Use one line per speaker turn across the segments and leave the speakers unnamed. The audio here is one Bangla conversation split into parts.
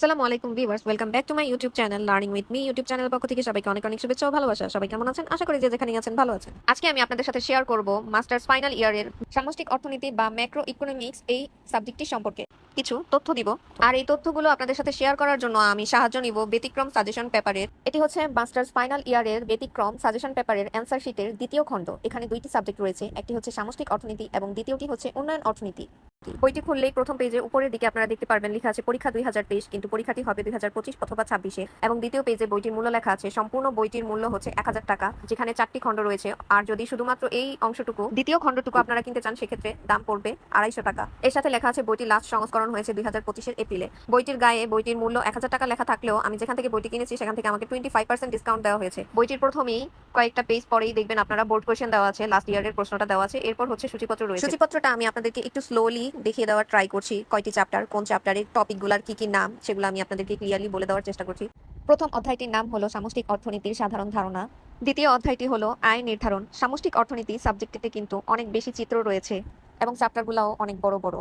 আসসালামু আলাইকুম viewers, welcome back to my YouTube channel learning with me. YouTube channel পক্ষ থেকে সবাইকে অনেক অনেক শুভেচ্ছা ও ভালোবাসা। সবাই কেমন আছেন? আশা করি যে যেখানে আছেন ভালো আছেন। আজকে আমি আপনাদের সাথে শেয়ার করব মাস্টার্স ফাইনাল ইয়ারের সামষ্টিক অর্থনীতি বা ম্যাক্রো ইকোনমিক্স এই সাবজেক্টটি সম্পর্কে। কিছু তথ্য দিব। আর এই তথ্যগুলো আপনাদের সাথে শেয়ার করার জন্য আমি সাহায্য নিব ব্যতিক্রম সাজেশন পেপারের এটি হচ্ছে মাস্টার্স ফাইনাল ইয়ারের ব্যতিক্রম সাজেশন পেপারের অ্যান্সার শিটের দ্বিতীয় খণ্ড। এখানে দুইটি সাবজেক্ট রয়েছে, একটি হচ্ছে সামষ্টিক অর্থনীতি এবং দ্বিতীয়টি হচ্ছে উন্নয়ন অর্থনীতি। বইটি খুললেই প্রথম পেজে উপরের দিকে আপনারা দেখতে পারবেন লেখা আছে পরীক্ষা দুই হাজার তেইশ, কিন্তু পরীক্ষাটি হবে দুই হাজার পঁচিশ অথবা ছাব্বিশে। এবং দ্বিতীয় পেজে বইটির মূল্য লেখা আছে, সম্পূর্ণ বইটির মূল্য হচ্ছে এক হাজার টাকা, যেখানে চারটি খণ্ড রয়েছে। আর যদি শুধুমাত্র এই অংশটুকু, দ্বিতীয় খণ্ডটুকু আপনারা কিনতে চান, সেক্ষেত্রে দাম পড়বে আড়াইশো টাকা। এর সাথে লেখা আছে বইটির লাস্ট সংস্করণ হয়েছে দুই হাজার পঁচিশের এপ্রিলে। বইটির গায়ে বইটির মূল্য এক হাজার টাকা লেখা থাকলেও আমি যেখান থেকে বইটি কিনেছি, সেখান থেকে আমাকে টোয়েন্টি ফাইভ পার্সেন্ট ডিসকাউন্ট দেওয়া হয়েছে। বইটির প্রথমেই কয়েকটা পেজ পরেই দেখবেন আপনারা বোর্ড কোয়েশ্চেন দেওয়া আছে, লাস্ট ইয়ারের প্রশ্নটা দেওয়া আছে। এরপর হচ্ছে সূচিপত্র রয়েছে। সূচিপত্রটা আমি আপনাদেরকে একটু স্লোলি দেখিয়ে দেওয়ার ট্রাই করছি। কয়টি চ্যাপ্টার কোন চ্যাপ্টারের টপিকগুলোর কি কি নাম, সেগুলো আমি আপনাদেরকে ক্লিয়ারলি বলে দেওয়ার চেষ্টা করছি। প্রথম অধ্যায়টির নাম হলো সামষ্টিক অর্থনীতির সাধারণ ধারণা। দ্বিতীয় অধ্যায়টি হলো আয় নির্ধারণ। সামষ্টিক অর্থনীতি সাবজেক্টটিতে কিন্তু অনেক বেশি চিত্র রয়েছে এবং চ্যাপ্টারগুলোও অনেক বড় বড়।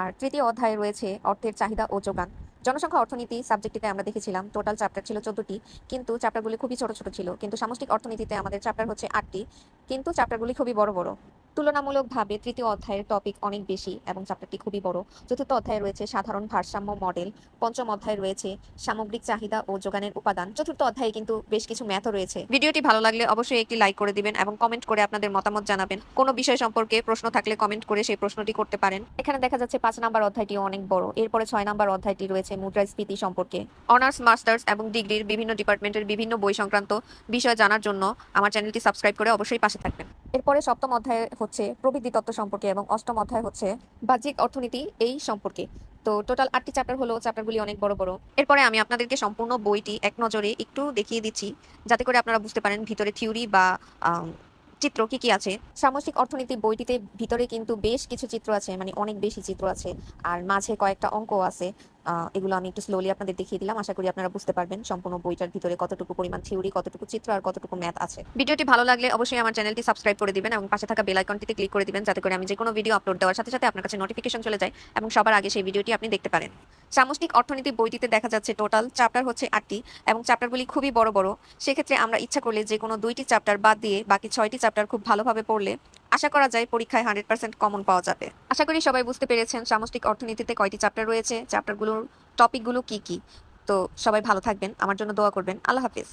আর তৃতীয় অধ্যায়ে রয়েছে অর্থের চাহিদা ও যোগান। জনসংখ্যা অর্থনীতি সাবজেক্টটিতে আমরা দেখেছিলাম টোটাল চ্যাপ্টার ছিল চোদ্দটি, কিন্তু চ্যাপ্টারগুলি খুবই ছোট ছোট ছিল। কিন্তু সামষ্টিক অর্থনীতিতে আমাদের চ্যাপ্টার হচ্ছে আটটি, কিন্তু চ্যাপ্টারগুলি খুবই বড় বড়। তুলনামূলকভাবে তৃতীয় অধ্যায়ের টপিক অনেক বেশি এবং চ্যাপ্টারটি খুবই বড়। চতুর্থ অধ্যায়ে রয়েছে সাধারণ ভারসাম্য মডেল পঞ্চম অধ্যায়ে রয়েছে সামগ্রিক চাহিদা ও যোগানের উপাদান। চতুর্থ অধ্যায়ে কিন্তু বেশ কিছু ম্যাথও রয়েছে। ভিডিওটি ভালো লাগলে অবশ্যই একটি লাইক করে দিবেন এবং কমেন্ট করে আপনাদের মতামত জানাবেন। কোনো বিষয় সম্পর্কে প্রশ্ন থাকলে কমেন্ট করে সেই প্রশ্নটি করতে পারেন। এখানে দেখা যাচ্ছে পাঁচ নাম্বার অধ্যায়টি অনেক বড়। এরপরে ছয় নাম্বার অধ্যায়টি রয়েছে মুদ্রাস্ফীতি সম্পর্কে। অনার্স মাস্টার্স এবং ডিগ্রির বিভিন্ন ডিপার্টমেন্টের বিভিন্ন বই সংক্রান্ত বিষয় জানার জন্য আমার চ্যানেলটি সাবস্ক্রাইব করে অবশ্যই পাশে থাকবেন। এরপরে সপ্তম অধ্যায়ে হচ্ছে প্রবৃদ্ধি তত্ত্ব সম্পর্কে এবং অষ্টম অধ্যায় হচ্ছে বাহ্যিক অর্থনীতি এই সম্পর্কে। তো টোটাল আটটি চ্যাপ্টার হলো চ্যাপ্টারগুলি অনেক বড় বড়। এরপরে আমি আপনাদেরকে সম্পূর্ণ বইটি এক নজরে একটু দেখিয়ে দিচ্ছি, যাতে করে আপনারা বুঝতে পারেন ভিতরে থিওরি বা চিত্র কি কি আছে? সামষ্টিক অর্থনীতি বইটিতে ভিতরে কিন্তু বেশ কিছু চিত্র আছে মানে অনেক বেশি চিত্র আছে। আর মাঝে কয়েকটা অঙ্ক আছে। এগুলো আমি একটু স্লোলি আপনাদের দেখিয়ে দিলাম। আশা করি আপনারা বুঝতে পারবেন সম্পূর্ণ বইটার ভিতরে কতটুকু পরিমাণ থিওরি কতটুকু চিত্র আর কতটুকু ম্যাথ আছে। ভিডিওটি ভালো লাগলে অবশ্যই আমার চ্যানেলটি সাবস্ক্রাইব করে দিবেন এবং পাশে থাকা বেল আইকনটিতে ক্লিক করে দিবেন, যাতে করে আমি যে কোনো ভিডিও আপলোড দেওয়ার সাথে সাথে আপনার কাছে নোটিফিকেশন চলে যায় এবং সবার আগে সেই ভিডিওটি আপনি দেখতে পারেন। সামষ্টিক অর্থনীতি বইটিতে দেখা যাচ্ছে টোটাল চ্যাপ্টার হচ্ছে আটটি এবং চ্যাপ্টারগুলি খুবই বড় বড়। সেক্ষেত্রে আমরা ইচ্ছা করলে যে কোনো দুইটি চ্যাপ্টার বাদ দিয়ে বাকি ছয়টি চ্যাপ্টার খুব ভালোভাবে পড়লে আশা করা যায় পরীক্ষায় হান্ড্রেড পার্সেন্ট কমন পাওয়া যাবে। আশা করি সবাই বুঝতে পেরেছেন সামষ্টিক অর্থনীতিতে কয়টি চ্যাপ্টার রয়েছে চ্যাপ্টারগুলোর টপিকগুলো কি কি। তো সবাই ভালো থাকবেন, আমার জন্য দোয়া করবেন। আল্লাহ হাফিজ।